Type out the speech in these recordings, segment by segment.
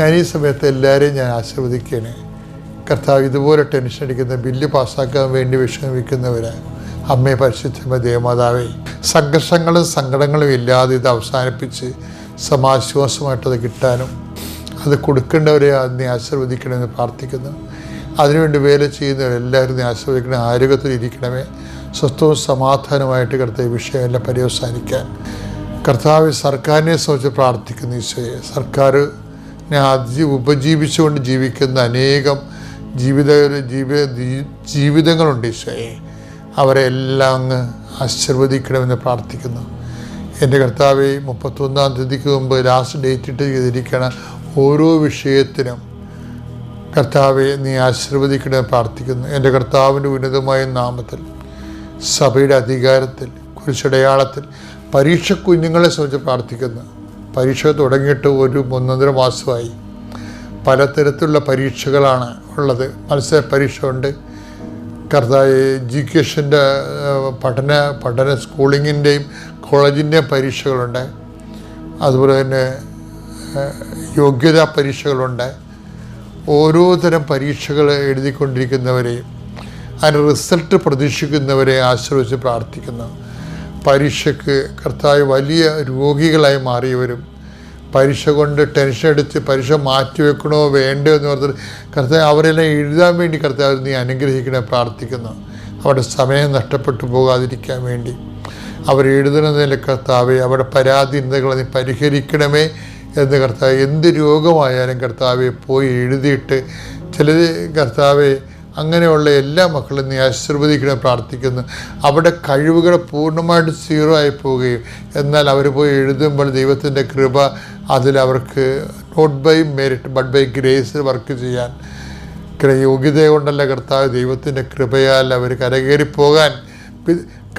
ഞാൻ ഈ സമയത്ത് എല്ലാവരെയും ഞാൻ ആശീർവദിക്കുകയാണ്. കർത്താവ് ഇതുപോലെ ടെൻഷൻ അടിക്കുന്ന ബില്ല് പാസ്സാക്കാൻ വേണ്ടി വിഷമിക്കുന്നവര് അമ്മയെ പരിശുദ്ധമ ദേവമാതാവേ സംഘർഷങ്ങളും സങ്കടങ്ങളും ഇല്ലാതെ ഇത് അവസാനിപ്പിച്ച് സമാശ്വാസമായിട്ടത് കിട്ടാനും അത് കൊടുക്കേണ്ടവരെ അതിനെ ആശീർവദിക്കണമെന്ന് പ്രാർത്ഥിക്കുന്നു. അതിനുവേണ്ടി വേല ചെയ്യുന്നവരെല്ലാവരും നീ ആശീർവദിക്കണേ. ആരോഗ്യത്തിൽ ഇരിക്കണമേ. സ്വസ്ഥവും സമാധാനമായിട്ട് കർത്താവ് വിഷയമെല്ലാം പര്യവസാനിക്കാൻ. കർത്താവ് സർക്കാരിനെ സംബന്ധിച്ച് പ്രാർത്ഥിക്കുന്നു ഈശോയെ. സർക്കാർ അതി ഉപജീവിച്ചുകൊണ്ട് ജീവിക്കുന്ന അനേകം ജീവിത ജീവിത ജീവിതങ്ങളുണ്ട് ഈശോയെ. അവരെ എല്ലാം അങ്ങ് ആശീർവദിക്കണമെന്ന് പ്രാർത്ഥിക്കുന്നു. എന്റെ കർത്താവെ മുപ്പത്തൊന്നാം തീയതിക്ക് മുമ്പ് ലാസ്റ്റ് ഡേറ്റ് ഇട്ട് ചെയ്തിരിക്കണ ഓരോ വിഷയത്തിനും കർത്താവെ നീ ആശീർവദിക്കണമെന്ന് പ്രാർത്ഥിക്കുന്നു. എന്റെ കർത്താവിന്റെ ഉന്നതമായ നാമത്തിൽ സഭയുടെ അധികാരത്തിൽ കുരിശടയാളത്തിൽ പരീക്ഷ കുഞ്ഞുങ്ങളെ സംബന്ധിച്ച് പ്രാർത്ഥിക്കുന്നു. പരീക്ഷ തുടങ്ങിയിട്ട് ഒരു ഒന്നൊന്നര മാസമായി. പലതരത്തിലുള്ള പരീക്ഷകളാണ് ഉള്ളത്. മത്സര പരീക്ഷ ഉണ്ട് കർത്താവ് എഡ്യൂക്കേഷന്റെ പഠന പഠന സ്കൂളിങ്ങിന്റെയും കോളേജിന്റെയും പരീക്ഷകളുണ്ട്. അതുപോലെ തന്നെ യോഗ്യതാ പരീക്ഷകളുണ്ട്. ഓരോ തരം പരീക്ഷകൾ എഴുതിക്കൊണ്ടിരിക്കുന്നവരെയും അതിന്റെ റിസൾട്ട് പ്രതീക്ഷിക്കുന്നവരെ ആശ്രയിച്ച് പ്രാർത്ഥിക്കുന്നു. പരീക്ഷയ്ക്ക് കർത്താവ് വലിയ രോഗികളായി മാറിയവരും പരീക്ഷ കൊണ്ട് ടെൻഷൻ അടിച്ച് പരീക്ഷ മാറ്റിവെക്കണോ വേണ്ടോ എന്ന് പറഞ്ഞിട്ട് കർത്താവ് അവരെല്ലാം എഴുതാൻ വേണ്ടി കർത്താവ് നീ അനുഗ്രഹിക്കണേ പ്രാർത്ഥിക്കുന്നു. അവരുടെ സമയം നഷ്ടപ്പെട്ടു പോകാതിരിക്കാൻ വേണ്ടി. അവർ എഴുതുന്നതിലെ കർത്താവെ അവരുടെ പരാധീനതകളെ നീ പരിഹരിക്കണമേ എന്ന് കർത്താവ് എന്ത് രോഗമായാലും കർത്താവെ പോയി എഴുതിയിട്ട് ചിലത് കർത്താവെ അങ്ങനെയുള്ള എല്ലാ മക്കളും നീ ആശീർവദിക്കണം പ്രാർത്ഥിക്കുന്നു. അവിടെ കഴിവുകൾ പൂർണമായിട്ട് സീറോ ആയി പോവുകയും എന്നാൽ അവർ പോയി എഴുതുമ്പോൾ ദൈവത്തിന്റെ കൃപ അതിൽ അവർക്ക് not by merit but by grace work ചെയ്യാൻ. യോഗ്യത കൊണ്ടല്ല കർത്താവ് ദൈവത്തിന്റെ കൃപയാൽ അവർ കരകയറി പോകാൻ.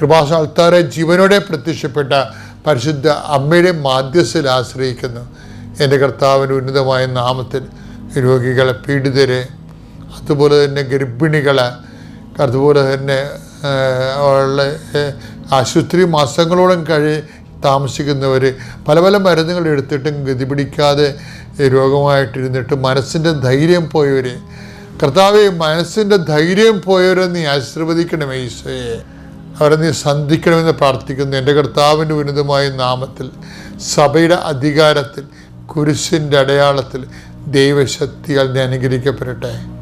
കൃപാസാൽത്താറെ ജീവനോടെ പ്രത്യക്ഷപ്പെട്ട പരിശുദ്ധ അമ്മയുടെ മാധ്യസ്ഥയിൽ ആശ്രയിക്കുന്നു. എന്റെ കർത്താവിന്റെ ഉന്നതമായ നാമത്തിൽ രോഗികളെ പീഡിതരെ അതുപോലെ തന്നെ ഗർഭിണികൾ അതുപോലെ തന്നെ ഉള്ള ആശുപത്രി മാസങ്ങളോളം കഴി താമസിക്കുന്നവർ പല പല മരുന്നുകൾ എടുത്തിട്ടും ഗതി പിടിക്കാതെ രോഗമായിട്ടിരുന്നിട്ട് മനസ്സിന്റെ ധൈര്യം പോയവർ കർത്താവെ മനസ്സിന്റെ ധൈര്യം പോയവരെ നീ ആശീർവദിക്കണമേ ഈശോയെ. അവരെ നീ സന്ധിക്കണമെന്ന് പ്രാർത്ഥിക്കുന്നു. എന്റെ കർത്താവിന്റെ ഉന്നതമായ നാമത്തിൽ സഭയുടെ അധികാരത്തിൽ കുരിശിന്റെ അടയാളത്തിൽ ദൈവശക്തികൾ നീ അനുഗ്രഹിക്കപ്പെടട്ടെ.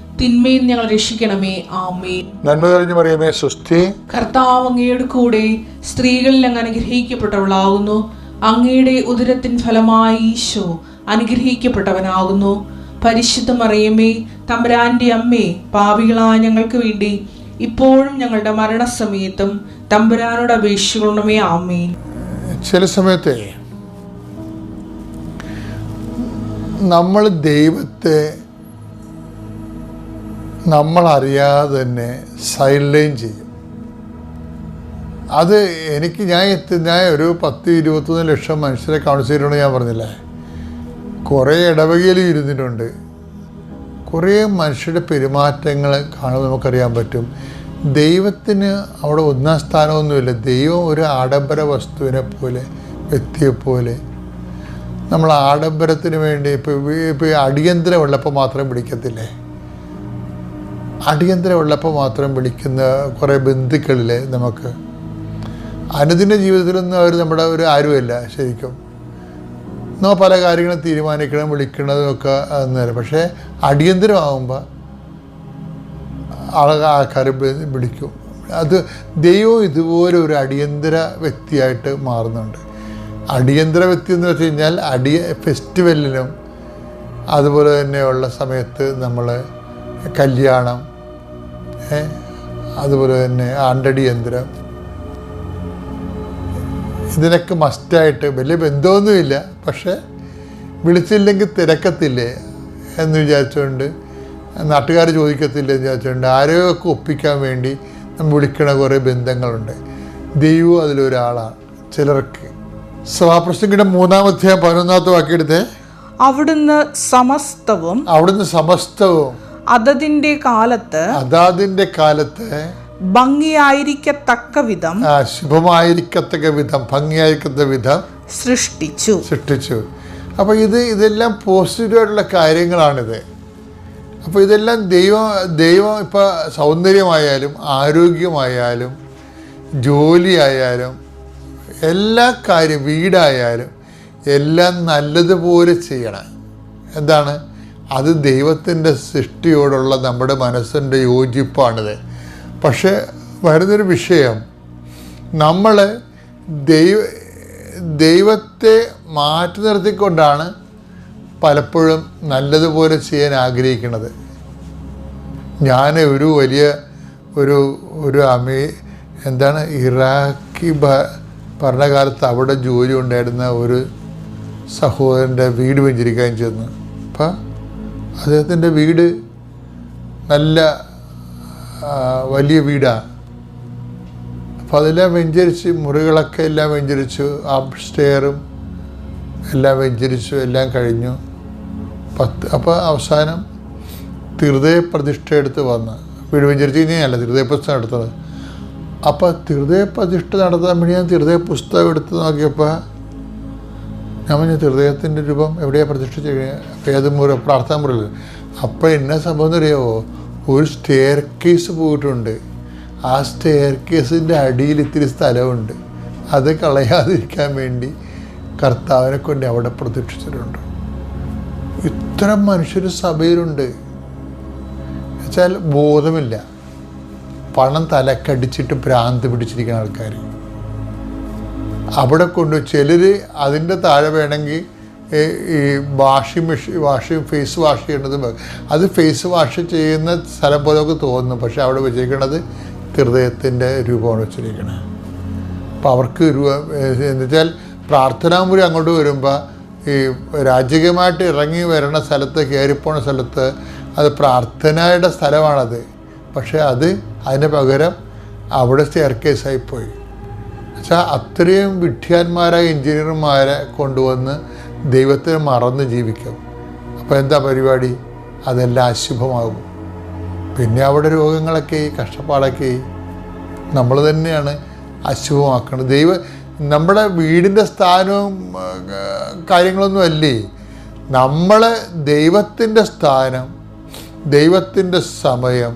തിന്മയിൽ ഞങ്ങൾ രക്ഷിക്കണമേ. ആമേ നന്മ കഴിഞ്ഞു പറയുമേ സുസ്ഥി കർത്താവ് അങ്ങയുടെ കൂടെ സ്ത്രീകളിൽ അങ്ങ് അനുഗ്രഹിക്കപ്പെട്ടവളാകുന്നു. അങ്ങയുടെ ഉദരത്തിൻ ഫലമായി ഈശോ അനുഗ്രഹിക്കപ്പെട്ടവനാകുന്നു. പരിശുദ്ധ മറിയമേ തമ്പുരാന്റെ അമ്മേ പാപികളായ ഞങ്ങൾക്ക് വേണ്ടി ഇപ്പോഴും ഞങ്ങളുടെ മരണസമയത്തും തമ്പുരാനോട് അപേക്ഷിക്കണമേ. ആമേ ചില സമയത്തെ നമ്മൾ ദൈവത്തെ നമ്മൾ അറിയാതെ തന്നെ സൈഡ് ചെയ്യും. അത് എനിക്ക് ഞാൻ ഞാൻ ഒരു പത്ത് ഇരുപത്തൊന്ന് ലക്ഷം മനുഷ്യരെ കൗൺസിൽ ഞാൻ പറഞ്ഞില്ലേ? കുറേ ഇടവകയിൽ ഇരുന്നിട്ടുണ്ട്. കുറേ മനുഷ്യരുടെ പെരുമാറ്റങ്ങൾ കാണുമ്പോൾ നമുക്കറിയാൻ പറ്റും. ദൈവത്തിന് അവിടെ ഒന്നാം സ്ഥാനമൊന്നുമില്ല. ദൈവം ഒരു ആഡംബര വസ്തുവിനെ പോലെ വ്യക്തിയെ പോലെ. നമ്മൾ ആഡംബരത്തിന് വേണ്ടി ഇപ്പോൾ ഇപ്പോൾ അടിയന്തരമുള്ളപ്പോൾ മാത്രം വിളിക്കത്തില്ലേ അടിയന്തരം ഉള്ളപ്പോൾ മാത്രം വിളിക്കുന്ന കുറേ ബന്ധുക്കളിൽ നമുക്ക്? അനുദിന ജീവിതത്തിലൊന്നും അവർ നമ്മുടെ ഒരു ആരുമല്ല ശരിക്കും. നമ്മൾ പല കാര്യങ്ങളും തീരുമാനിക്കണം വിളിക്കണതും ഒക്കെ അന്നേരം പക്ഷേ അടിയന്തരമാകുമ്പോൾ ആളുകൾ ആൾക്കാർ വിളിക്കും. അത് ദൈവം ഇതുപോലെ ഒരു അടിയന്തര വ്യക്തിയായിട്ട് മാറുന്നുണ്ട്. അടിയന്തര വ്യക്തി എന്ന് വെച്ച് കഴിഞ്ഞാൽ അടിയ ഫെസ്റ്റിവലിനും അതുപോലെ തന്നെയുള്ള സമയത്ത് നമ്മൾ കല്യാണം അതുപോലെ തന്നെ ആണ്ടടിയന്തരം ഇതിനൊക്കെ മസ്റ്റായിട്ട് വലിയ ബന്ധമൊന്നുമില്ല. പക്ഷേ വിളിച്ചില്ലെങ്കിൽ തിരക്കത്തില്ലേ എന്ന് വിചാരിച്ചുകൊണ്ട് നാട്ടുകാർ ചോദിക്കത്തില്ല എന്ന് വിചാരിച്ചുകൊണ്ട് ആരെയൊക്കെ ഒപ്പിക്കാൻ വേണ്ടി നമ്മൾ വിളിക്കണ കുറേ ബന്ധങ്ങളുണ്ട്. ദൈവം അതിലൊരാളാണ്. ചിലർക്ക് സഭാപ്രസംഗിയുടെ മൂന്നാമത്തെ പതിനൊന്നാമത്തെ വാക്കിയെടുത്തേ അവിടുന്ന് സമസ്തവും അവിടുന്ന് സമസ്തവും അതതിന്റെ കാലത്ത് അതാതിന്റെ കാലത്ത് ഭംഗിയായിരിക്കത്തക്ക വിധം ശുഭമായിരിക്കത്തക്ക വിധം ഭംഗിയായിരിക്കത്ത വിധം സൃഷ്ടിച്ചു. സൃഷ്ടിച്ചു. അപ്പോൾ ഇത് ഇതെല്ലാം പോസിറ്റീവായിട്ടുള്ള കാര്യങ്ങളാണിത്. അപ്പോൾ ഇതെല്ലാം ദൈവം ദൈവം ഇപ്പോൾ സൗന്ദര്യമായാലും ആരോഗ്യമായാലും ജോലിയായാലും എല്ലാ കാര്യം വീടായാലും എല്ലാം നല്ലതുപോലെ ചെയ്യണം. എന്താണ്? അത് ദൈവത്തിന്റെ സൃഷ്ടിയോടുള്ള നമ്മുടെ മനസ്സിന്റെ യോജിപ്പാണിത്. പക്ഷേ വരുന്നൊരു വിഷയം നമ്മൾ ദൈവ ദൈവത്തെ മാറ്റി നിർത്തിക്കൊണ്ടാണ് പലപ്പോഴും നല്ലതുപോലെ ചെയ്യാൻ ആഗ്രഹിക്കുന്നത്. ഞാൻ ഒരു വലിയ ഒരു ഒരു അമേ എന്താണ് ഇറാഖി ഭരണകാലത്ത് അവിടെ ജോലി ഉണ്ടായിരുന്ന ഒരു സഹോദരന്റെ വീട് വെഞ്ചരിക്കാൻ ചെന്നു അപ്പം അദ്ദേഹത്തിന്റെ വീട് നല്ല വലിയ വീടാണ് അപ്പോൾ അതെല്ലാം വെഞ്ചരിച്ച് മുറികളൊക്കെ എല്ലാം വെഞ്ചരിച്ചു അപ് സ്റ്റെയറും എല്ലാം വെഞ്ചരിച്ചു എല്ലാം കഴിഞ്ഞു. പത്ത് അപ്പോൾ അവസാനം തിരുതയ പ്രതിഷ്ഠ എടുത്ത് വന്ന്. വീട് വെഞ്ചരിച്ച് കഴിഞ്ഞാൽ തിരുതയ പുസ്തകം എടുത്തത് അപ്പോൾ തിരുതയ പ്രതിഷ്ഠ നടത്താൻ വേണ്ടി ഞാൻ തിരുതയ പുസ്തകം എടുത്ത് നോക്കിയപ്പോൾ പറഞ്ഞു ഹൃദയത്തിന്റെ രൂപം എവിടെയാണ് പ്രതിഷ്ഠിച്ച് അപ്പോൾ ഏത് മുറി പ്രാർത്ഥന മുറിയിൽ അപ്പോൾ എന്നെ സംഭവം അറിയാവോ ഒരു സ്റ്റെയർ കേസ് പോയിട്ടുണ്ട്. ആ സ്റ്റെയർ കേസിന്റെ അടിയിൽ ഇത്തിരി സ്ഥലമുണ്ട്. അത് കളയാതിരിക്കാൻ വേണ്ടി കർത്താവിനെ കൊണ്ട് അവിടെ പ്രതീക്ഷിച്ചിട്ടുണ്ട് ഇത്തരം മനുഷ്യർ സഭയിലുണ്ട്. വെച്ചാൽ ബോധമില്ല. പണം തലക്കടിച്ചിട്ട് ഭ്രാന്ത് പിടിച്ചിരിക്കുന്ന ആൾക്കാർ അവിടെ കൊണ്ട് ചിലർ അതിന്റെ താഴെ വേണമെങ്കിൽ ഈ- washing machine washing face wash ചെയ്യേണ്ടത് അത് ഫേസ് വാഷ് ചെയ്യുന്ന സ്ഥലം പോലെയൊക്കെ തോന്നുന്നു. പക്ഷേ അവിടെ വെച്ചിരിക്കുന്നത് ഹൃദയത്തിന്റെ രൂപമാണ് വെച്ചിരിക്കുന്നത് അപ്പോൾ അവർക്ക് രൂപ എന്ന് വെച്ചാൽ പ്രാർത്ഥനാമുറി അങ്ങോട്ട് വരുമ്പോൾ ഈ രാജകീയമായിട്ട് ഇറങ്ങി വരണ സ്ഥലത്ത് കയറിപ്പോണ സ്ഥലത്ത് അത് പ്രാർത്ഥനയുടെ സ്ഥലമാണത്. പക്ഷേ അത് അതിന് പകരം അവിടെ സ്റ്റെയർ കേസായിപ്പോയി വെച്ചാൽ അത്രയും വിഡ്ഢിയാന്മാരായ എഞ്ചിനീയർമാരെ കൊണ്ടുവന്ന് ദൈവത്തെ മറന്ന് ജീവിക്കും. അപ്പോൾ എന്താ പരിപാടി? അതെല്ലാം അശുഭമാകും. പിന്നെ അവിടെ രോഗങ്ങളൊക്കെ കഷ്ടപ്പാടൊക്കെ നമ്മൾ തന്നെയാണ് അശുഭമാക്കുന്നത് ദൈവ നമ്മുടെ വീടിന്റെ സ്ഥാനവും കാര്യങ്ങളൊന്നും അല്ലേ? നമ്മൾ ദൈവത്തിന്റെ സ്ഥാനം ദൈവത്തിന്റെ സമയം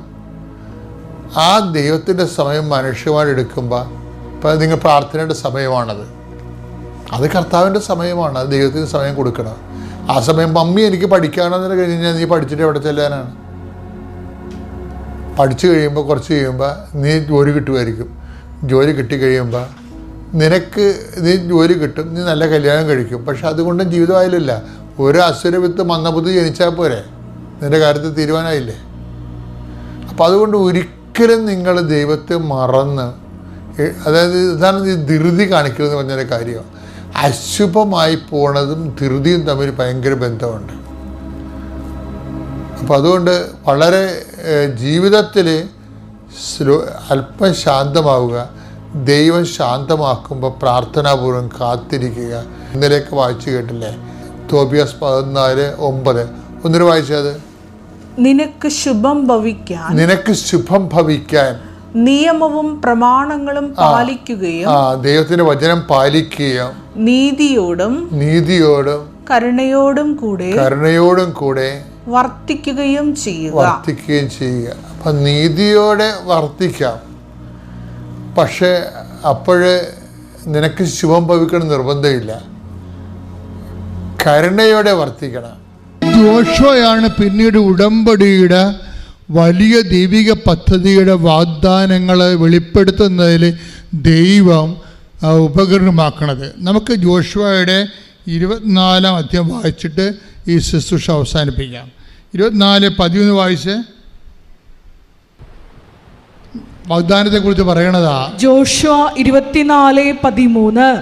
ആ ദൈവത്തിന്റെ സമയം മനുഷ്യമായിട്ട് എടുക്കുമ്പോൾ ഇപ്പം നിങ്ങൾ പ്രാർത്ഥനയുടെ സമയമാണത്. അത് കർത്താവിന്റെ സമയമാണ്. അത് ദൈവത്തിന് സമയം കൊടുക്കണം. ആ സമയം മമ്മി എനിക്ക് പഠിക്കാനെന്ന് കഴിഞ്ഞ് കഴിഞ്ഞാൽ നീ പഠിച്ചിട്ട് എവിടെ ചെല്ലാനാണ്? പഠിച്ചു കഴിയുമ്പോൾ കുറച്ച് കഴിയുമ്പോൾ നീ ജോലി കിട്ടുമായിരിക്കും. ജോലി കിട്ടിക്കഴിയുമ്പോൾ നിനക്ക് നീ ജോലി കിട്ടും. നീ നല്ല കല്യാണം കഴിക്കും. പക്ഷെ അതുകൊണ്ടും ജീവിതമായില്ല ഒരു അസുരവിത്ത് മന്ദബുദ്ധി ജനിച്ചാൽ പോരെ. നിന്റെ കാര്യത്തിൽ തീരുമാനമായില്ലേ? അപ്പോൾ അതുകൊണ്ട് ഒരിക്കലും നിങ്ങൾ ദൈവത്തെ മറന്ന് അതായത് ഇതാണ് ഈ ധൃതി കാണിക്കുന്നത് പറഞ്ഞൊരു കാര്യം. അശുഭമായി പോണതും ധൃതിയും തമ്മിൽ ഭയങ്കര ബന്ധമുണ്ട്. അപ്പോൾ അതുകൊണ്ട് വളരെ ജീവിതത്തിൽ സ്ലോ അല്പം ശാന്തമാവുക ദൈവം ശാന്തമാക്കുമ്പോൾ പ്രാർത്ഥനാപൂർവം കാത്തിരിക്കുക. ഇന്നലെയൊക്കെ വായിച്ചു കേട്ടില്ലേ? തോബിയസ് പതിനാല് ഒമ്പത്. ഒന്നിനു വായിച്ചത്? നിനക്ക് ശുഭം ഭവിക്കാൻ. നിനക്ക് ശുഭം ഭവിക്കാൻ. നിയമവും പ്രമാണങ്ങളും പാലിക്കുകയും ആ ദൈവത്തിന്റെ വചനം പാലിക്കുകയും നീതിയോടും നീതിയോടും കരുണയോടും കൂടെ കരുണയോടും കൂടെ വർത്തിക്കുകയും ചെയ്യുക. വർത്തിക്കുകയും ചെയ്യുക. അപ്പൊ നീതിയോടെ വർത്തിക്കാം. പക്ഷേ അപ്പോഴ് നിനക്ക് ശുഭം ഭവിക്കണം നിർബന്ധമില്ല. കരുണയോടെ വർത്തിക്കണം. ജോഷോയാണ് പിന്നീട് ഉടമ്പടിയുടെ വലിയ ദൈവിക പദ്ധതിയുടെ വാഗ്ദാനങ്ങളെ വെളിപ്പെടുത്തുന്നതിൽ ദൈവം ഉപകരണമാക്കണത്. നമുക്ക് ജോഷുവയുടെ ഇരുപത്തിനാലാം അധ്യായം വായിച്ചിട്ട് ഈ ശുശ്രൂഷ അവസാനിപ്പിക്കാം. ഇരുപത്തിനാല് പതിമൂന്ന് വായിച്ച് വാഗ്ദാനത്തെ കുറിച്ച് പറയണതാ. ജോഷുവ ഇരുപത്തിനാല് പതിമൂന്ന്.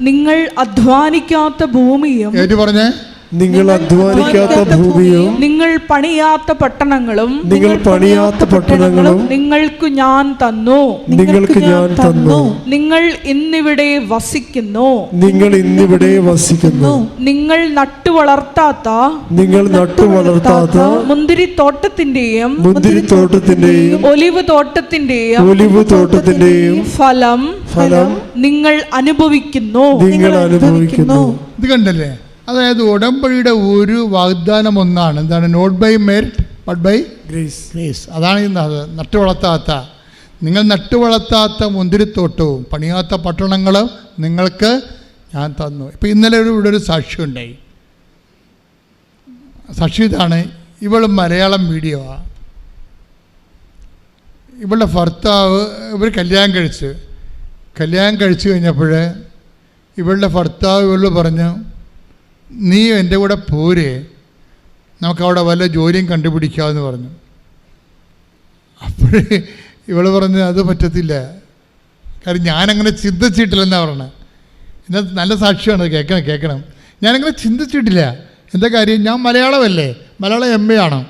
നിങ്ങൾ അധ്വാനിക്കാത്ത ഭൂമിയും ഏറ്റു പറഞ്ഞേ? നിങ്ങൾ അധ്വാനിക്കാത്ത ഭൂമിയും നിങ്ങൾ പണിയാത്ത പട്ടണങ്ങളും നിങ്ങൾ പണിയാത്ത പട്ടണങ്ങളും നിങ്ങൾക്ക് ഞാൻ തന്നു. നിങ്ങൾക്ക് ഞാൻ തന്നു. നിങ്ങൾ ഇന്നിവിടെ വസിക്കുന്നു. നിങ്ങൾ ഇന്നിവിടെ വസിക്കുന്നു. നിങ്ങൾ നട്ടു വളർത്താത്ത നിങ്ങൾ നട്ടു വളർത്താത്ത മുന്തിരിത്തോട്ടത്തിന്റെയും മുന്തിരിത്തോട്ടത്തിന്റെയും ഒലിവ് തോട്ടത്തിന്റെയും ഒലിവ് തോട്ടത്തിന്റെയും ഫലം ഫലം നിങ്ങൾ അനുഭവിക്കുന്നു. നിങ്ങൾ അനുഭവിക്കുന്നു. ഇത് കണ്ടല്ലേ? അതായത് ഉടമ്പടിയുടെ ഒരു വാഗ്ദാനം ഒന്നാണ് എന്താണ്? Not by merit but by grace grace അതാണ് ഈ നട്ടു നട്ടുവളർത്താത്ത നിങ്ങൾ നട്ടുവളർത്താത്ത മുന്തിരിത്തോട്ടവും പണിയാത്ത പട്ടണങ്ങളും നിങ്ങൾക്ക് ഞാൻ തന്നു. ഇപ്പം ഇന്നലെ ഒരു ഇവിടെ ഒരു സാക്ഷി ഉണ്ടായി. സാക്ഷി ഇതാണ്. ഇവൾ മലയാളം മീഡിയമാണ് ഇവളുടെ ഭർത്താവ് ഇവർ കല്യാണം കഴിച്ച്. കല്യാണം കഴിച്ചു കഴിഞ്ഞപ്പോൾ ഇവളുടെ ഭർത്താവ് ഇവൾ പറഞ്ഞു നീ എന്റെ കൂടെ പോരെ. നമുക്കവിടെ വല്ല ജോലിയും കണ്ടുപിടിക്കാമെന്ന് പറഞ്ഞു. അപ്പോഴേ ഇവൾ പറഞ്ഞ് അത് പറ്റത്തില്ല. കാര്യം ഞാനങ്ങനെ ചിന്തിച്ചിട്ടില്ലെന്നാണ് പറഞ്ഞത് എന്നാൽ നല്ല സാക്ഷിയാണ് കേൾക്കണം കേൾക്കണം ഞാനങ്ങനെ ചിന്തിച്ചിട്ടില്ല. എന്താ കാര്യം? ഞാൻ മലയാളമല്ലേ? മലയാളം എം എ ആണ്?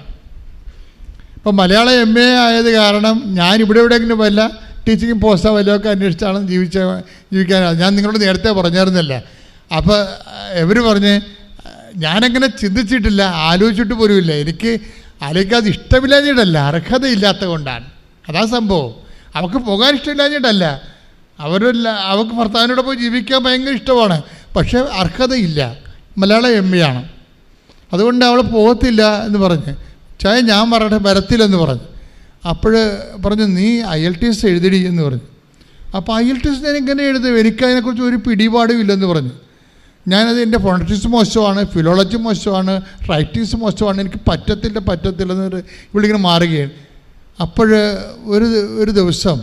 അപ്പം മലയാളം എം എ ആയത് കാരണം ഞാൻ ഇവിടെ എവിടെയെങ്കിലും വല്ല ടീച്ചിങ് പോസ്റ്റോ വല്ലതൊക്കെ അന്വേഷിച്ചാണ് ജീവിച്ച ജീവിക്കാനാണ് ഞാൻ നിങ്ങളോട് നേരത്തെ പറഞ്ഞായിരുന്നല്ല. അപ്പോൾ ഇവർ പറഞ്ഞ് ഞാനങ്ങനെ ചിന്തിച്ചിട്ടില്ല ആലോചിച്ചിട്ട് പോലുമില്ല. എനിക്ക് ആലോചിക്കാതെ ഇഷ്ടമില്ലാഞ്ഞിട്ടല്ല അർഹതയില്ലാത്ത കൊണ്ടാണ്. അതാ സംഭവം. അവൾക്ക് പോകാൻ ഇഷ്ടമില്ലാഞ്ഞിട്ടല്ല. അവരല്ല അവൾക്ക് ഭർത്താവിനോട് പോയി ജീവിക്കാൻ ഭയങ്കര ഇഷ്ടമാണ്. പക്ഷേ അർഹതയില്ല. മലയാളം എം ആണ്. അതുകൊണ്ട് അവൾ പോകത്തില്ല എന്ന് പറഞ്ഞ് ചായ ഞാൻ പറയട്ടെ വരത്തില്ലെന്ന് പറഞ്ഞു. അപ്പോൾ പറഞ്ഞു നീ ഐ എൽ ടി എസ് എഴുതിടി എന്ന് പറഞ്ഞു. അപ്പോൾ ഐ എൽ ടി എസ് ഞാൻ എങ്ങനെ എഴുതും? എനിക്ക് അതിനെക്കുറിച്ച് ഒരു പിടിപാടും ഇല്ലെന്ന് പറഞ്ഞു. ഞാനത് എന്റെ ഫോണറ്റിക്സ് മോശമാണ് ഫിലോളജി മോശമാണ് റൈറ്റിങ്സ് മോശമാണ് എനിക്ക് പറ്റത്തില്ല പറ്റത്തില്ല എന്ന് ഇവിളിങ്ങനെ മാറുകയാണ്. അപ്പോൾ ഒരു ഒരു ദിവസം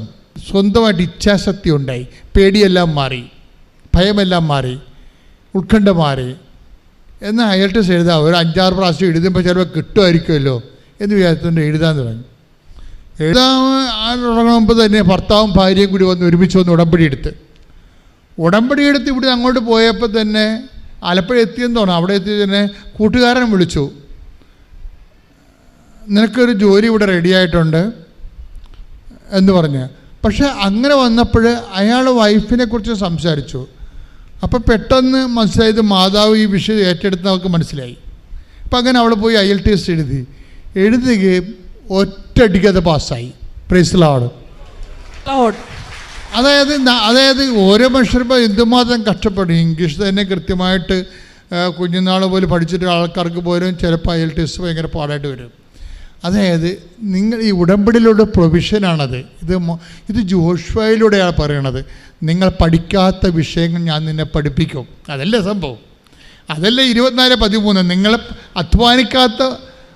സ്വന്തമായിട്ട് ഇച്ഛാശക്തി ഉണ്ടായി. പേടിയെല്ലാം മാറി ഭയമെല്ലാം മാറി ഉത്കണ്ഠ മാറി. എന്നാൽ അയൽട്ടസ് എഴുതാം ഒരു അഞ്ചാറ് പ്രാവശ്യം എഴുതുമ്പോൾ ചിലപ്പോൾ കിട്ടുമായിരിക്കുമല്ലോ എന്ന് വിചാരിച്ചുകൊണ്ട് എഴുതാൻ തുടങ്ങി. എഴുതാൻ തുടങ്ങുമ്പോൾ തന്നെ ഭർത്താവും ഭാര്യയും കൂടി വന്ന് ഒരുമിച്ച് വന്ന് ഉടമ്പടി എടുത്ത്. ഉടമ്പടി എടുത്ത് ഇവിടെ അങ്ങോട്ട് പോയപ്പോൾ തന്നെ ആലപ്പുഴ എത്തിയെന്ന് തോന്നുന്നു. അവിടെ എത്തി തന്നെ കൂട്ടുകാരൻ വിളിച്ചു. നിനക്കൊരു ജോലി ഇവിടെ റെഡിയായിട്ടുണ്ട് എന്ന് പറഞ്ഞ്. പക്ഷെ അങ്ങനെ വന്നപ്പോൾ അയാൾ വൈഫിനെ കുറിച്ച് സംസാരിച്ചു. അപ്പോൾ പെട്ടെന്ന് മനസ്സിലായത് മാതാവ് ഈ വിഷയം ഏറ്റെടുത്ത് അവൾക്ക് മനസ്സിലായി. അപ്പം അങ്ങനെ അവൾ പോയി ഐ എൽ ടി എസ് എഴുതി. എഴുതുകയും ഒറ്റയടിക്കത് പാസ്സായി Lord, അതായത് അതായത് ഓരോ മനുഷ്യർക്കും എന്തുമാത്രം കഷ്ടപ്പെടും. ഇംഗ്ലീഷ് തന്നെ കൃത്യമായിട്ട് കുഞ്ഞുനാൾ പോലും പഠിച്ചിട്ട് ആൾക്കാർക്ക് പോലും ചിലപ്പോൾ അയൽ ടെസ്റ്റ് ഭയങ്കര പാടായിട്ട് വരും. അതായത് നിങ്ങൾ ഈ ഉടമ്പടിയിലൂടെ പ്രൊവിഷനാണത്. ഇത് ഇത് ജോഷ്വയിലൂടെയാണ് പറയണത്. നിങ്ങൾ പഠിക്കാത്ത വിഷയങ്ങൾ ഞാൻ നിന്നെ പഠിപ്പിക്കും. അതല്ലേ സംഭവം? അതല്ലേ ഇരുപത്തിനാല് പതിമൂന്ന്? നിങ്ങൾ അധ്വാനിക്കാത്ത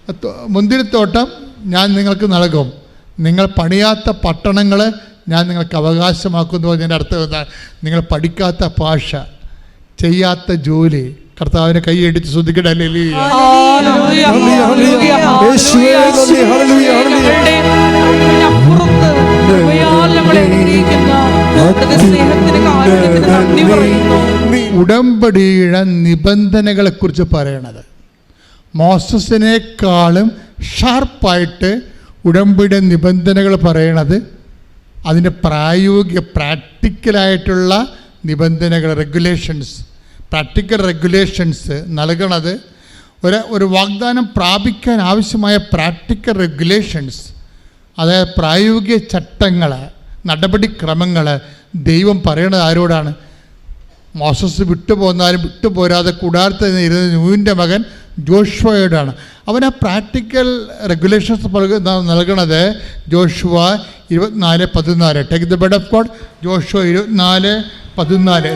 അധ്വ- മുന്തിരിത്തോട്ടം ഞാൻ നിങ്ങൾക്ക് നൽകും. നിങ്ങൾ പണിയാത്ത പട്ടണങ്ങൾ ഞാൻ നിങ്ങൾക്ക് അവകാശമാക്കുന്നു എന്നതിന്റെ അർത്ഥം എന്താ? നിങ്ങൾ പഠിക്കാത്ത ഭാഷ ചെയ്യാത്ത ജോലി കർത്താവിനെ കൈയടിച്ച് പറയുന്നു. ഉടമ്പടിയുടെ നിബന്ധനകളെക്കുറിച്ച് പറയണത്. മോസസിനേക്കാളും ഷാർപ്പായിട്ട് ഉടമ്പടിയുടെ നിബന്ധനകൾ പറയണത് അതിന്റെ പ്രായോഗിക പ്രാക്ടിക്കലായിട്ടുള്ള നിബന്ധനകൾ റെഗുലേഷൻസ് പ്രാക്ടിക്കൽ റെഗുലേഷൻസ് നൽകണത് ഒരു ഒരു വാഗ്ദാനം പ്രാപിക്കാൻ ആവശ്യമായ പ്രാക്ടിക്കൽ റെഗുലേഷൻസ് അതായത് പ്രായോഗിക ചട്ടങ്ങൾ നടപടിക്രമങ്ങൾ ദൈവം പറയണത് ആരോടാണ്? മോസസ് വിട്ടുപോന്നാലും വിട്ടുപോരാതെ കൂടാരത്തിൽ ഇരുന്ന നൂവിന്റെ മകൻ ജോഷുവയോടാണ്. അവൻ ആ പ്രാക്ടിക്കൽ റെഗുലേഷൻസ് നൽകണത് ജോഷുവ ഇരുപത്തിനാല് പതിനാല്. Take the bed of God Joshua ഇരുപത്തിനാല് പതിനാല്.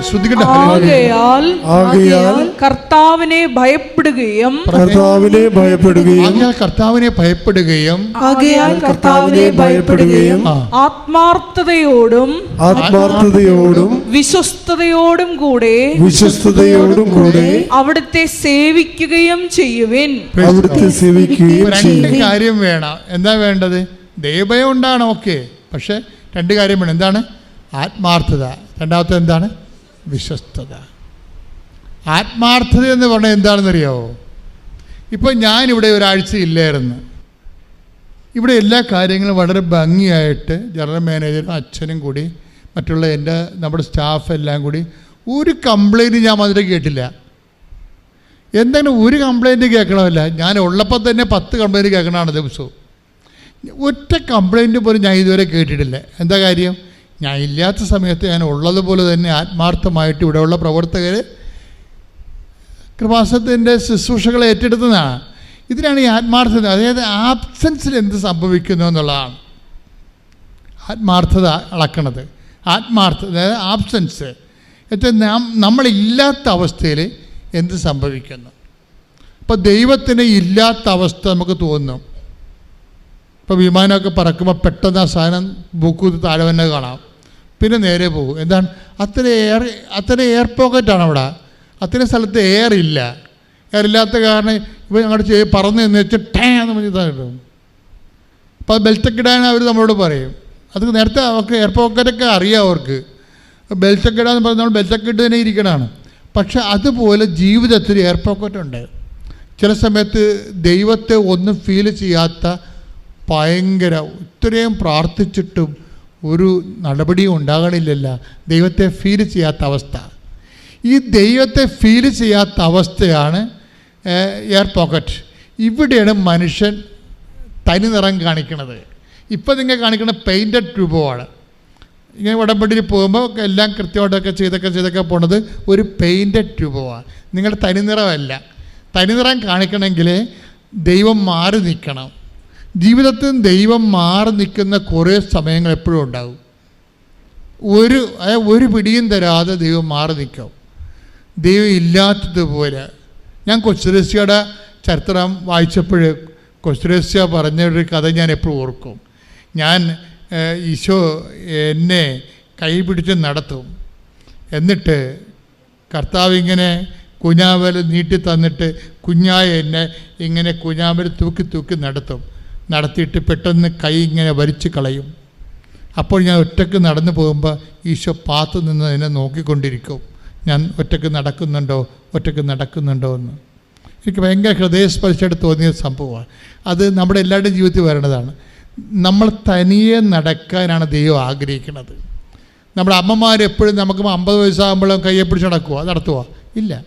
കർത്താവിനെ ഭയപ്പെടുകയും കർത്താവിനെ ഭയപ്പെടുകയും ആകയാൽ കർത്താവിനെ ഭയപ്പെടുകയും ആകയാൽ കർത്താവിനെ ഭയപ്പെടുകയും ആത്മാർത്ഥതയോടും ആത്മാർത്ഥതയോടും വിശ്വസ്തയോടും കൂടെ വിശ്വസ്തയോടും കൂടെ അവിടുത്തെ സേവിക്കുകയും ചെയ്യുവിൻ. അവിടുത്തെ സേവിക്കുകയും രണ്ട് കാര്യം വേണം. എന്താ വേണ്ടത്? ദൈവഭയം ഉണ്ടാണ് ഓക്കെ പക്ഷെ രണ്ട് കാര്യം വേണം. എന്താണ്? ആത്മാർത്ഥത. രണ്ടാമത്തെ എന്താണ്? വിശ്വസ്തത. ആത്മാർത്ഥത എന്ന് പറഞ്ഞാൽ എന്താണെന്നറിയാവോ? ഇപ്പോൾ ഞാനിവിടെ ഒരാഴ്ച ഇല്ലായിരുന്നു. ഇവിടെ എല്ലാ കാര്യങ്ങളും വളരെ ഭംഗിയായിട്ട് ജനറൽ മാനേജറും അച്ഛനും കൂടി മറ്റുള്ള എന്റെ നമ്മുടെ സ്റ്റാഫ് എല്ലാം കൂടി ഒരു കംപ്ലൈന്റ് ഞാൻ വന്നിട്ട് കേട്ടില്ല. എന്തെങ്കിലും ഒരു കംപ്ലൈന്റ് കേൾക്കണമല്ല. ഞാൻ ഉള്ളപ്പോൾ തന്നെ പത്ത് കംപ്ലൈന്റ് കേൾക്കണമാണ് ദിവസവും. ഒറ്റ കംപ്ലൈന്റ് പോലും ഞാൻ ഇതുവരെ കേട്ടിട്ടില്ല. എന്താ കാര്യം? ഞാൻ ഇല്ലാത്ത സമയത്ത് ഞാൻ ഉള്ളതുപോലെ തന്നെ ആത്മാർത്ഥമായിട്ട് ഇവിടെയുള്ള പ്രവർത്തകർ കൃപാസത്തിന്റെ ശുശ്രൂഷകളെ ഏറ്റെടുത്തതാണ്. ഇതിനാണ് ഈ ആത്മാർത്ഥത. അതായത് ആബ്സെൻസിൽ എന്ത് സംഭവിക്കുന്നു എന്നുള്ളതാണ്. ആത്മാർത്ഥത അളക്കണത്. ആത്മാർത്ഥ അതായത് ആബ്സെൻസ് എന്നുവെച്ചാൽ നാം നമ്മളില്ലാത്ത അവസ്ഥയിൽ എന്ത് സംഭവിക്കുന്നു? അപ്പോൾ ദൈവത്തിന് ഇല്ലാത്ത അവസ്ഥ നമുക്ക് തോന്നും ഇപ്പോൾ വിമാനമൊക്കെ പറക്കുമ്പോൾ പെട്ടെന്ന് ആ സാധനം ബുക്ക് താഴെ തന്നെ കാണാം. പിന്നെ നേരെ പോകും. എന്താണ്? അത്ര എയർ അത്ര എയർ പോക്കറ്റാണ് അവിടെ. അത്ര സ്ഥലത്ത് എയർ ഇല്ല. എയർ ഇല്ലാത്ത കാരണം ഇപ്പോൾ ഞങ്ങളുടെ ചെയ്ത് പറന്ന് എന്ന് വെച്ചാൽ ടേ എന്ന് പറഞ്ഞ് ഇതാ കിട്ടും അപ്പോൾ അത് ബെൽറ്റൊക്കെ ഇടാൻ അവർ നമ്മളോട് പറയും. അത് നേരത്തെ അവർക്ക് എയർ പോക്കറ്റൊക്കെ അറിയാം അവർക്ക്. ബെൽറ്റൊക്കെ ഇടാന്ന് പറഞ്ഞാൽ നമ്മൾ ബെൽറ്റൊക്കെ ഇട്ട് തന്നെ ഇരിക്കണമാണ് പക്ഷെ അതുപോലെ ജീവിതത്തിൽ എയർ പോക്കറ്റ് ഉണ്ട്. ചില സമയത്ത് ദൈവത്തെ ഒന്നും ഫീൽ ചെയ്യാത്ത ഭയങ്കര ഇത്രയും പ്രാർത്ഥിച്ചിട്ടും ഒരു നടപടിയും ഉണ്ടാകണില്ലല്ല. ദൈവത്തെ ഫീൽ ചെയ്യാത്ത അവസ്ഥ. ഈ ദൈവത്തെ ഫീൽ ചെയ്യാത്ത അവസ്ഥയാണ് എയർ പോക്കറ്റ് ഇവിടെയാണ് മനുഷ്യൻ തനി നിറം കാണിക്കുന്നത് ഇപ്പം നിങ്ങൾ കാണിക്കുന്ന പെയിന്റഡ് രൂപമാണ്. ഇങ്ങനെ ഉടമ്പടിയിൽ പോകുമ്പോൾ എല്ലാം കൃത്യമായിട്ടൊക്കെ ചെയ്തൊക്കെ ചെയ്തൊക്കെ പോണത് ഒരു പെയിന്റഡ് രൂപമാണ്. നിങ്ങളുടെ തനിനിറമല്ല തനിനിറം കാണിക്കണമെങ്കിൽ ദൈവം മാറി നിൽക്കണം. ജീവിതത്തിൽ ദൈവം മാറി നിൽക്കുന്ന കുറേ സമയങ്ങൾ എപ്പോഴും ഉണ്ടാകും. ഒരു ഒരു പിടിയും തരാതെ ദൈവം മാറി നിൽക്കും. ദൈവം ഇല്ലാത്തതുപോലെ. ഞാൻ കൊച്ചുരസ്യയുടെ ചരിത്രം വായിച്ചപ്പോൾ കൊച്ചുരസ്യ പറഞ്ഞൊരു കഥ ഞാൻ എപ്പോഴും ഓർക്കും. ഞാൻ ഈശോ എന്നെ കൈ പിടിച്ച് നടത്തും. എന്നിട്ട് കർത്താവ് ഇങ്ങനെ കുഞ്ഞാവൽ നീട്ടി തന്നിട്ട് കുഞ്ഞായ എന്നെ ഇങ്ങനെ കുഞ്ഞാവൽ തൂക്കി തൂക്കി നടത്തും. നടത്തിയിട്ട് പെട്ടെന്ന് കൈ ഇങ്ങനെ വലിച്ചു കളയും. അപ്പോൾ ഞാൻ ഒറ്റയ്ക്ക് നടന്നു പോകുമ്പോൾ ഈശോ പാത്തു നിന്ന് എന്നെ നോക്കിക്കൊണ്ടിരിക്കും. ഞാൻ ഒറ്റയ്ക്ക് നടക്കുന്നുണ്ടോ? ഒറ്റയ്ക്ക് നടക്കുന്നുണ്ടോ എന്ന്. എനിക്ക് ഭയങ്കര ഹൃദയസ്പർശമായിട്ട് തോന്നിയ സംഭവമാണ്. അത് നമ്മുടെ എല്ലാവരുടെയും ജീവിതത്തിൽ വരേണ്ടതാണ്. നമ്മൾ തനിയെ നടക്കാനാണ് ദൈവം ആഗ്രഹിക്കുന്നത്. നമ്മുടെ അമ്മമാർ എപ്പോഴും നമുക്ക് അമ്പത് വയസ്സാകുമ്പോഴും കയ്യെ പിടിച്ച് നടക്കുക നടത്തുക ഇല്ല.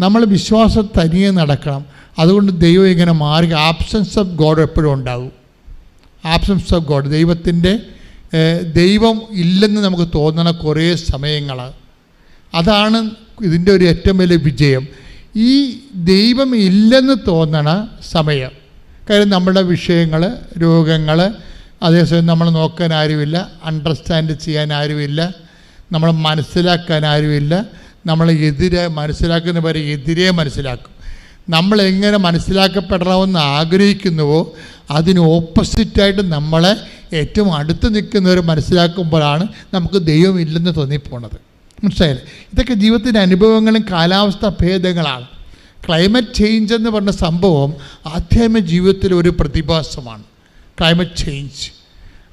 നമ്മൾ വിശ്വാസം തനിയെ നടക്കണം. അതുകൊണ്ട് ദൈവം ഇങ്ങനെ മാറി ആബ്സൻസ് ഓഫ് ഗോഡ് എപ്പോഴും ഉണ്ടാകും ആബ്സൻസ് ഓഫ് ഗോഡ് ദൈവത്തിന്റെ ദൈവം ഇല്ലെന്ന് നമുക്ക് തോന്നണ കുറേ സമയങ്ങൾ അതാണ് ഇതിന്റെ ഒരു ഏറ്റവും വലിയ വിജയം. ഈ ദൈവം ഇല്ലെന്ന് തോന്നണ സമയം. കാര്യം നമ്മുടെ വിഷയങ്ങൾ രോഗങ്ങൾ അതേസമയം നമ്മൾ നോക്കാൻ ആരുമില്ല അണ്ടർസ്റ്റാൻഡ് ചെയ്യാൻ ആരുമില്ല നമ്മൾ മനസ്സിലാക്കാൻ ആരുമില്ല നമ്മൾ എതിരെ മനസ്സിലാക്കുന്നവരെ എതിരെ മനസ്സിലാക്കും. നമ്മൾ എങ്ങനെ മനസ്സിലാക്കപ്പെടണമെന്ന് ആഗ്രഹിക്കുന്നുവോ അതിന് ഓപ്പോസിറ്റായിട്ട് നമ്മളെ ഏറ്റവും അടുത്ത് നിൽക്കുന്നവർ മനസ്സിലാക്കുമ്പോഴാണ് നമുക്ക് ദൈവമില്ലെന്ന് തോന്നിപ്പോണത്. മനസ്സിലായില്ലേ? ഇതൊക്കെ ജീവിതത്തിന്റെ അനുഭവങ്ങളും കാലാവസ്ഥ ഭേദങ്ങളാണ്. ക്ലൈമറ്റ് ചേഞ്ച് എന്ന് പറഞ്ഞ സംഭവം ആധ്യാത്മിക ജീവിതത്തിലെ ഒരു പ്രതിഭാസമാണ്. ക്ലൈമറ്റ് ചേഞ്ച്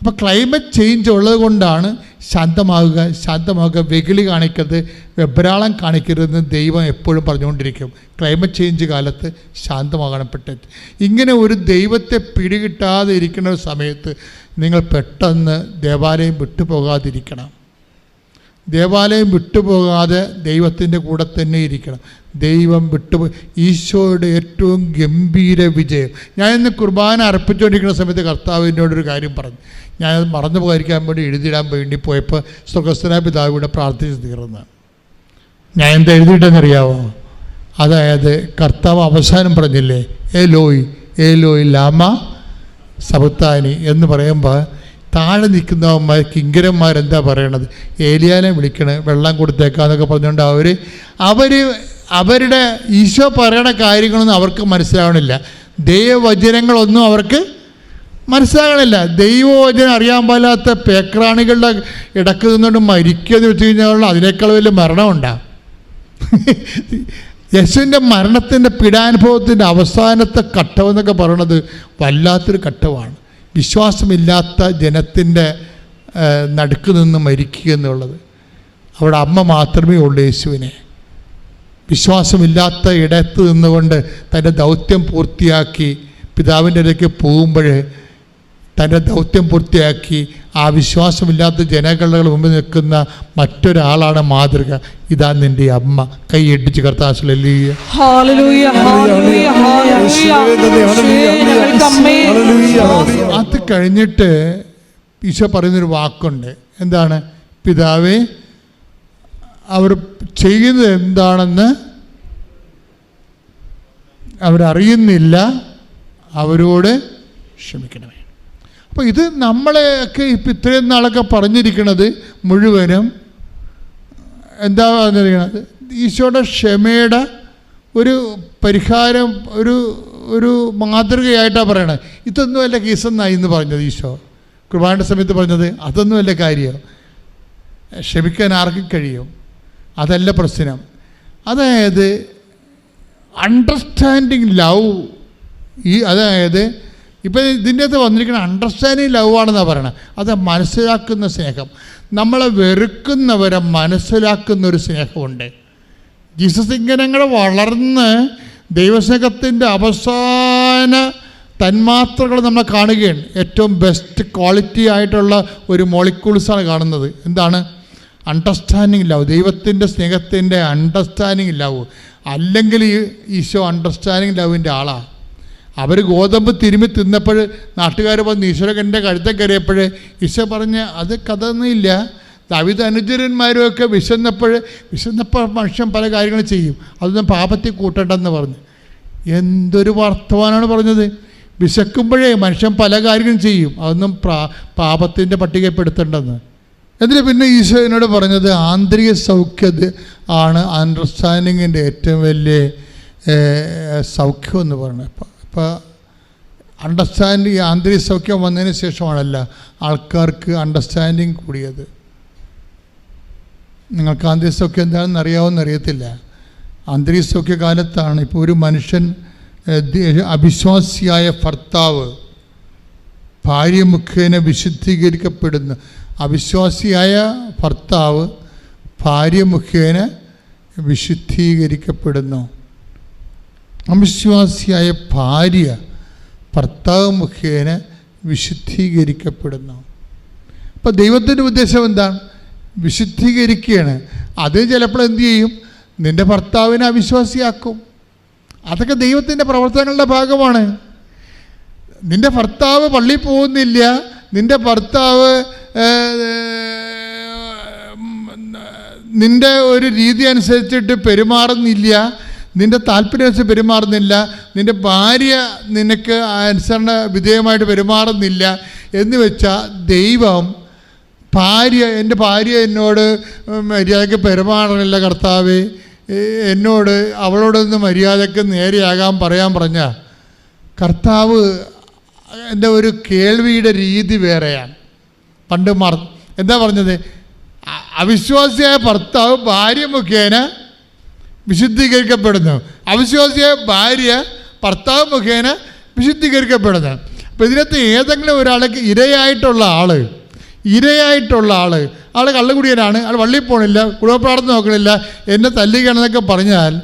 അപ്പോൾ ക്ലൈമറ്റ് ചേഞ്ച് ഉള്ളത് കൊണ്ടാണ് ശാന്തമാകുക ശാന്തമാകുക വെകിളി കാണിക്കരുത് വെബ്രാളം കാണിക്കരുതെന്ന് ദൈവം എപ്പോഴും പറഞ്ഞുകൊണ്ടിരിക്കും. ക്ലൈമറ്റ് ചേഞ്ച് കാലത്ത് പെട്ടെന്ന് ഇങ്ങനെ ഒരു ദൈവത്തെ പിടികിട്ടാതെ ഇരിക്കുന്ന സമയത്ത് നിങ്ങൾ പെട്ടെന്ന് ദേവാലയം വിട്ടുപോകാതിരിക്കണം. ദേവാലയം വിട്ടുപോകാതെ ദൈവത്തിന്റെ കൂടെ തന്നെ ഇരിക്കണം. ദൈവം വിട്ടു ഈശോയുടെ ഏറ്റവും ഗംഭീര വിജയം. ഞാൻ ഇന്ന് കുർബാന അർപ്പിച്ചുകൊണ്ടിരിക്കുന്ന സമയത്ത് കർത്താവിനോടൊരു കാര്യം പറഞ്ഞു. ഞാനത് മറന്നു പോകാതിരിക്കാൻ വേണ്ടി എഴുതിയിടാൻ വേണ്ടി പോയപ്പോൾ സ്വർഗസ്ഥനായ പിതാവിടെ പ്രാർത്ഥിച്ച് തീർന്ന്. ഞാൻ എന്താ എഴുതിയിട്ടെന്നറിയാവോ? അതായത് കർത്താവ് അവസാനം പറഞ്ഞില്ലേ ഏ ലോയ് ഏ ലോയ് ലാമ സബത്താനി എന്ന് പറയുമ്പോൾ താഴെ നിൽക്കുന്നവന്മാർ കിങ്കരന്മാരെന്താ പറയണത്? ഏലിയാനെ വിളിക്കണേ വെള്ളം കൊടുത്തേക്കാന്നൊക്കെ പറഞ്ഞുകൊണ്ട് അവർ അവർ അവരുടെ ഈശോ പറയണ കാര്യങ്ങളൊന്നും അവർക്ക് മനസ്സിലാവണില്ല. ദൈവവചനങ്ങളൊന്നും അവർക്ക് മനസ്സിലാകണില്ല. ദൈവവചനം അറിയാൻ പാലാത്ത പേക്രാണികളുടെ ഇടയ്ക്ക് നിന്നുകൊണ്ട് മരിക്കുക എന്ന് വെച്ച് കഴിഞ്ഞാൽ അതിനേക്കാൾ വലിയ മരണമുണ്ടാകും യേശുവിന്റെ മരണത്തിന്റെ പീഡാനുഭവത്തിന്റെ അവസാനത്തെ ഘട്ടമെന്നൊക്കെ പറയണത് വല്ലാത്തൊരു ഘട്ടമാണ്. വിശ്വാസമില്ലാത്ത ജനത്തിന്റെ നടുക്ക് നിന്ന് മരിക്കുക എന്നുള്ളത്. അവിടെ അമ്മ മാത്രമേ ഉള്ളൂ യേശുവിനെ. വിശ്വാസമില്ലാത്ത ഇടത്ത് നിന്നുകൊണ്ട് തന്റെ ദൗത്യം പൂർത്തിയാക്കി പിതാവിന്റെ ഇടയ്ക്ക് പോകുമ്പോൾ തന്റെ ദൗത്യം പൂർത്തിയാക്കി ആ വിശ്വാസമില്ലാത്ത ജനങ്ങളുടെ മുമ്പിൽ നിൽക്കുന്ന മറ്റൊരാളാണ് മാതൃക. ഇതാ നിന്റെ അമ്മ. കൈ കർത്താശ്ലീയ. അത് കഴിഞ്ഞിട്ട് ഈശോ പറയുന്നൊരു വാക്കുണ്ട്. എന്താണ്? പിതാവേ അവർ ചെയ്യുന്നത് എന്താണെന്ന് അവരറിയുന്നില്ല. അവരോട് ക്ഷമിക്കണമേ. അപ്പോൾ ഇത് നമ്മളെയൊക്കെ ഇപ്പം ഇത്രയും നാളൊക്കെ പറഞ്ഞിരിക്കുന്നത് മുഴുവനും എന്താ പറഞ്ഞിരിക്കുന്നത് ഈശോയുടെ ക്ഷമയുടെ ഒരു പരിഹാരം ഒരു ഒരു മാതൃകയായിട്ടാണ് പറയണത് ഇതൊന്നുമല്ല കേസെന്നായി എന്ന് പറഞ്ഞത് ഈശോ. കുർബാനയുടെ സമയത്ത് പറഞ്ഞത് അതൊന്നുമല്ല കാര്യം. ക്ഷമിക്കാൻ ആർക്കും കഴിയും. അതല്ല പ്രശ്നം. അതായത് അണ്ടർസ്റ്റാൻഡിങ് ലവ് ഈ അതായത് ഇപ്പം ഇതിന്റെ അകത്ത് വന്നിരിക്കുന്ന അണ്ടർസ്റ്റാൻഡിങ് ലവ് ആണെന്നാണ് പറയണത് അത് മനസ്സിലാക്കുന്ന സ്നേഹം. നമ്മളെ വെറുക്കുന്നവരെ മനസ്സിലാക്കുന്ന ഒരു സ്നേഹമുണ്ട്. ജീസസ് ഇങ്ങനെ വളർന്ന് ദൈവസ്നേഹത്തിന്റെ അവസാന തന്മാത്രകൾ നമ്മൾ കാണുകയാണ്. ഏറ്റവും ബെസ്റ്റ് ക്വാളിറ്റി ആയിട്ടുള്ള ഒരു മോളിക്യൂൾസാണ് കാണുന്നത്. എന്താണ്? അണ്ടർസ്റ്റാൻഡിങ് ലവ് ദൈവത്തിന്റെ സ്നേഹത്തിന്റെ അണ്ടർസ്റ്റാൻഡിങ് ലവ് അല്ലെങ്കിൽ ഈശോ അണ്ടർസ്റ്റാൻഡിങ് ലവിന്റെ ആളാണ് അവർ ഗോതമ്പ് തിരുമ്മി തിന്നപ്പോൾ നാട്ടുകാർ വന്ന് ഈശ്വരകന്റെ കഴുത്തം കയറിയപ്പോൾ ഈശോ പറഞ്ഞ് അത് കഥയൊന്നുമില്ല. ദാവിദ് അനുചരന്മാരും ഒക്കെ വിശന്നപ്പോൾ വിശന്നപ്പോൾ മനുഷ്യൻ പല കാര്യങ്ങളും ചെയ്യും. അതൊന്നും പാപത്തിൽ കൂട്ടണ്ടെന്ന് പറഞ്ഞു. എന്തൊരു വർത്തമാനമാണ് പറഞ്ഞത്. വിശക്കുമ്പോഴേ മനുഷ്യൻ പല കാര്യങ്ങളും ചെയ്യും. അതൊന്നും പ്രാ പാപത്തിന്റെ പട്ടികപ്പെടുത്തേണ്ടെന്ന്. എന്നിട്ട് പിന്നെ ഈശോ പറഞ്ഞത് ആന്തരിക സൗഖ്യത ആണ് അണ്ടർസ്റ്റാൻഡിങ്ങിന്റെ ഏറ്റവും വലിയ സൗഖ്യം എന്ന് പറയുന്നത് ഇപ്പം അണ്ടർസ്റ്റാൻഡ് ഈ ആന്തരിക സൗഖ്യം വന്നതിന് ശേഷമാണല്ല ആൾക്കാർക്ക് അണ്ടർസ്റ്റാൻഡിങ് കൂടിയത്. നിങ്ങൾക്ക് ആന്തരിക സൗഖ്യം എന്താണെന്ന് അറിയാവുന്ന അറിയത്തില്ല. ആന്തരിക സൗഖ്യ കാലത്താണ് ഇപ്പോൾ ഒരു മനുഷ്യൻ അവിശ്വാസിയായ ഭർത്താവ് ഭാര്യ മുഖേന വിശുദ്ധീകരിക്കപ്പെടുന്നു അവിശ്വാസിയായ ഭർത്താവ് ഭാര്യ മുഖേന വിശുദ്ധീകരിക്കപ്പെടുന്നു. അവിശ്വാസിയായ ഭാര്യ ഭർത്താവ് മുഖേന വിശുദ്ധീകരിക്കപ്പെടുന്നു. അപ്പോൾ ദൈവത്തിന്റെ ഉദ്ദേശം എന്താണ്? വിശുദ്ധീകരിക്കുകയാണ്. അത് ചിലപ്പോൾ എന്തു ചെയ്യും? നിന്റെ ഭർത്താവിനെ അവിശ്വാസിയാക്കും. അതൊക്കെ ദൈവത്തിന്റെ പ്രവർത്തനങ്ങളുടെ ഭാഗമാണ്. നിന്റെ ഭർത്താവ് പള്ളിയിൽ പോകുന്നില്ല. നിന്റെ ഭർത്താവ് നിന്റെ ഒരു രീതി അനുസരിച്ചിട്ട് പെരുമാറുന്നില്ല. നിന്റെ താല്പര്യം അനുസരിച്ച് പെരുമാറുന്നില്ല നിന്റെ ഭാര്യ നിനക്ക് അനുസരണ വിധേയമായിട്ട് പെരുമാറുന്നില്ല എന്ന് വെച്ചാൽ ദൈവം ഭാര്യ എന്റെ ഭാര്യ എന്നോട് മര്യാദയ്ക്ക് പെരുമാറണില്ല കർത്താവ്. എന്നോട് അവളോടൊന്ന് മര്യാദയ്ക്ക് നേരെയാകാൻ പറയാൻ പറഞ്ഞ കർത്താവ് എന്റെ ഒരു കേൾവിയുടെ രീതി വേറെയാണ്. പണ്ട് മറ എന്താ പറഞ്ഞത്? അവിശ്വാസിയായ ഭർത്താവ് ഭാര്യ മുഖേന വിശുദ്ധീകരിക്കപ്പെടുന്നു. അവിശ്വാസിയായ ഭാര്യ ഭർത്താവ് മുഖേന വിശുദ്ധീകരിക്കപ്പെടുന്നു. അപ്പോൾ ഇതിനകത്ത് ഏതെങ്കിലും ഒരാൾക്ക് ഇരയായിട്ടുള്ള ആൾ ഇരയായിട്ടുള്ള ആൾ ആൾ കള്ളുകുടിയനാണ് ആൾ വള്ളിയിൽ പോകണില്ല കുടുംബപ്രാർത്ഥന നോക്കണില്ല എന്നെ തല്ലുകയാണെന്നൊക്കെ പറഞ്ഞാൽ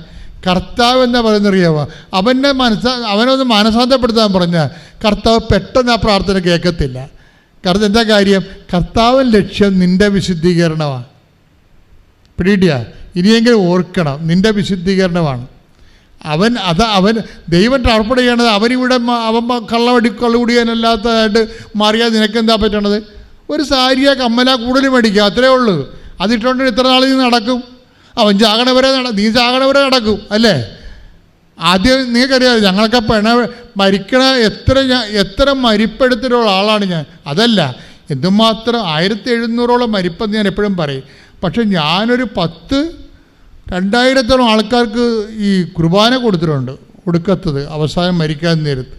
കർത്താവ് എന്താ പറയുന്നത് അറിയാമോ അവന്റെ മനസ്സ അവനൊന്ന് മാനസാന്തപ്പെടുത്താൻ പറഞ്ഞാൽ കർത്താവ് പെട്ടെന്ന് ആ പ്രാർത്ഥന കേൾക്കത്തില്ല. കാരണം എന്താ കാര്യം? കർത്താവ് ലക്ഷ്യം നിന്റെ വിശുദ്ധീകരണമാണ്. പിടികിട്ടിയ? ഇനിയെങ്കിലും ഓർക്കണം നിന്റെ വിശുദ്ധീകരണമാണ്. അവൻ അത് അവൻ ദൈവം ട്രാൻസ്പോർട്ട് ചെയ്യണത് അവനിവിടെ അവൻ കള്ളവടി കള്ളുകുടിയാനല്ലാത്തതായിട്ട് മാറിയാൽ നിനക്കെന്താ പറ്റണത്? ഒരു സാരിയ കമ്മല കൂടുതൽ മേടിക്കുക അത്രേ ഉള്ളൂ. അതിട്ടുകൊണ്ട് ഇത്ര നാൾ നീ നടക്കും. അവൻ ചാകണവരെ നട നീ ചാകണവരെ നടക്കും അല്ലേ? ആദ്യം നിങ്ങൾക്കറിയാം ഞങ്ങളൊക്കെ പെണ മരിക്കണ എത്ര ഞാൻ എത്ര മരിപ്പെടുത്തിലുള്ള ആളാണ് ഞാൻ. അതല്ല എന്തുമാത്രം ആയിരത്തി എഴുന്നൂറോളം മരിപ്പെന്ന് ഞാൻ എപ്പോഴും പറയും. പക്ഷെ ഞാനൊരു പത്ത് രണ്ടായിരത്തോളം ആൾക്കാർക്ക് ഈ കുർബാന കൊടുത്തിട്ടുണ്ട് കൊടുക്കത്തത് അവസാനം മരിക്കാൻ നേരത്ത്.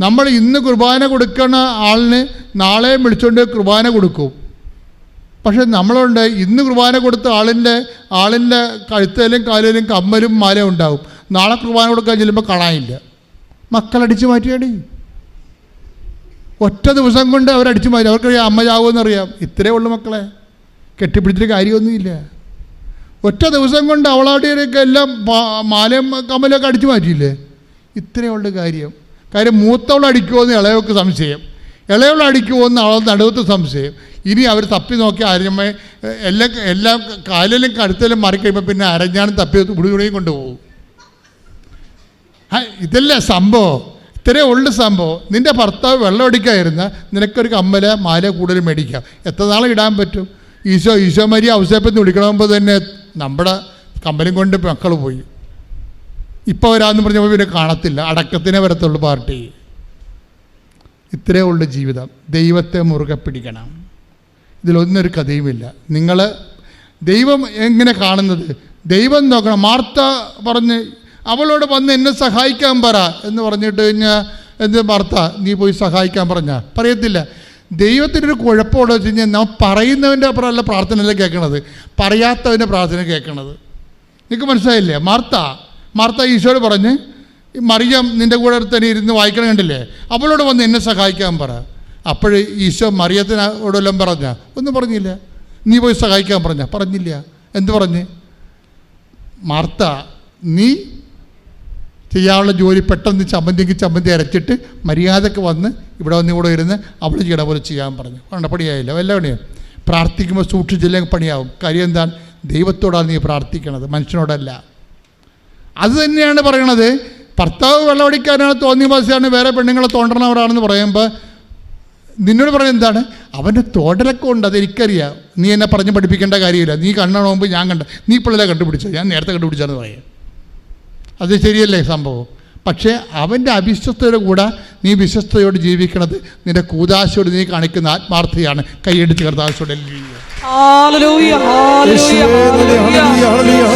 നമ്മൾ ഇന്ന് കുർബാന കൊടുക്കുന്ന ആളിന് നാളെ വിളിച്ചുകൊണ്ട് കുർബാന കൊടുക്കും. പക്ഷെ നമ്മളുണ്ട് ഇന്ന് കുർബാന കൊടുത്ത ആളിന്റെ ആളിന്റെ കഴുത്തേലും കാലിലും കമ്മലും മാലയും ഉണ്ടാവും. നാളെ കുർബാന കൊടുക്കാൻ ചെല്ലുമ്പോൾ കാണാനില്ല. മക്കളടിച്ച് മാറ്റിയാടി ഒറ്റ ദിവസം കൊണ്ട് അവരടിച്ചു മാറ്റി. അവർക്കറിയാം അമ്മ ചാവുമെന്നറിയാം ഇത്രയേ ഉള്ളൂ മക്കളെ. കെട്ടിപ്പിടിച്ചിട്ട് കാര്യമൊന്നുമില്ല. ഒറ്റ ദിവസം കൊണ്ട് അവളാടിയൊക്കെ എല്ലാം മാലയും കമ്മലൊക്കെ അടിച്ചു മാറ്റിയില്ലേ? ഇത്രയേ ഉള്ളൂ കാര്യം. കാര്യം എന്ന് ഇളയവൾക്ക് സംശയം. എന്ന് അവൾ നടുവത്ത് സംശയം. ഇനി അവർ തപ്പി നോക്കി അരഞ്ഞമ്മ എല്ലാം എല്ലാം കാലിലും കഴുത്തിലും മറിക്കഴിയുമ്പോൾ പിന്നെ അരഞ്ഞാനും തപ്പി ഉടുകുടിയും കൊണ്ടുപോകും. ഇതല്ലേ സംഭവം? ഇത്രയേ ഉള്ളു സംഭവം. നിന്റെ ഭർത്താവ് വെള്ളം അടിക്കാതിരുന്ന നിനക്കൊരു കമ്മല മാല കൂടുതൽ മേടിക്കാം. എത്ര നാളെ ഇടാൻ പറ്റും? ഈശോ ഈശോ മരി ഔസേപ്പത്തിന് വിളിക്കണമെമ്പോൾ തന്നെ നമ്മുടെ കമ്പലും കൊണ്ട് മക്കൾ പോയി. ഇപ്പോൾ വരാമെന്ന് പറഞ്ഞപ്പോൾ പിന്നെ കാണത്തില്ല. അടക്കത്തിനെ വരത്തുള്ളൂ പാർട്ടി. ഇത്രയേ ഉള്ളൂ ജീവിതം. ദൈവത്തെ മുറുകെ പിടിക്കണം. ഇതിലൊന്നൊരു കഥയുമില്ല. നിങ്ങൾ ദൈവം എങ്ങനെ കാണുന്നത്? ദൈവം നോക്കണം. മാർത്ത പറഞ്ഞ് അവളോട് വന്ന് എന്നെ സഹായിക്കാൻ പറ എന്ന് പറഞ്ഞിട്ട് കഴിഞ്ഞാൽ എന്ത് മാർത്ത നീ പോയി സഹായിക്കാൻ പറഞ്ഞ? പറയത്തില്ല. ദൈവത്തിനൊരു കുഴപ്പമുണ്ടോ വെച്ച് കഴിഞ്ഞാൽ നാം പറയുന്നവന്റെ അപ്പുറമല്ല പ്രാർത്ഥനയല്ല കേൾക്കണത്? പറയാത്തവന്റെ പ്രാർത്ഥന കേൾക്കണത്. നിങ്ങൾക്ക് മനസ്സിലായില്ലേ? മാർത്ത മാർത്ത ഈശോയോട് പറഞ്ഞ് മറിയം നിന്റെ കൂടെ തന്നെ ഇരുന്ന് വായിക്കണം കണ്ടില്ലേ? അവളോട് വന്ന് എന്നെ സഹായിക്കാൻ പറ. അപ്പോൾ ഈശോ മറിയത്തിനോടെല്ലാം പറഞ്ഞ ഒന്നും പറഞ്ഞില്ല. നീ പോയി സഹായിക്കാൻ പറഞ്ഞ പറഞ്ഞില്ല. എന്ത് പറഞ്ഞ്? മാർത്ത നീ ചെയ്യാനുള്ള ജോലി പെട്ടെന്ന് ചമ്മന്തിക്ക് ചമ്മന്തി അരച്ചിട്ട് മര്യാദയ്ക്ക് വന്ന് ഇവിടെ വന്ന് ഇവിടെ ഇരുന്ന് അവൾ ചെയ്യണ പോലെ ചെയ്യാൻ പറഞ്ഞു. വേണ്ട പണിയായില്ല. വല്ല പണിയാണ് പ്രാർത്ഥിക്കുമ്പോൾ സൂക്ഷിച്ചില്ലെങ്കിൽ പണിയാവും. കാര്യം എന്താണ്? ദൈവത്തോടാണ് നീ പ്രാർത്ഥിക്കണത്. മനുഷ്യനോടല്ല. അത് തന്നെയാണ് പറയണത്. ഭർത്താവ് വെള്ളമടിക്കാനാണ് തോന്നിയ മാസമാണ് വേറെ പെണ്ണുങ്ങളെ തോണ്ടണവരാണെന്ന് പറയുമ്പോൾ നിന്നോട് പറയുന്നത് എന്താണ്? അവന്റെ തോടലൊക്കെ ഉണ്ട് അത് എനിക്കറിയാം. നീ എന്നെ പറഞ്ഞ് പഠിപ്പിക്കേണ്ട കാര്യമില്ല. നീ കണ്ണാണ് മുമ്പ് ഞാൻ കണ്ട നീ പിള്ളേരെ കണ്ടുപിടിച്ചത്? ഞാൻ നേരത്തെ കണ്ടുപിടിച്ചാന്ന് പറയാം. അത് ശരിയല്ലേ സംഭവം? പക്ഷേ അവന്റെ അവിശ്വസ്തയുടെ കൂടെ നീ വിശ്വസ്തയോട് ജീവിക്കണത് നിന്റെ കൂതാശയോട് നീ കാണിക്കുന്ന ആത്മാർത്ഥയാണ് കൈയെടുത്ത് കർത്താശോടെ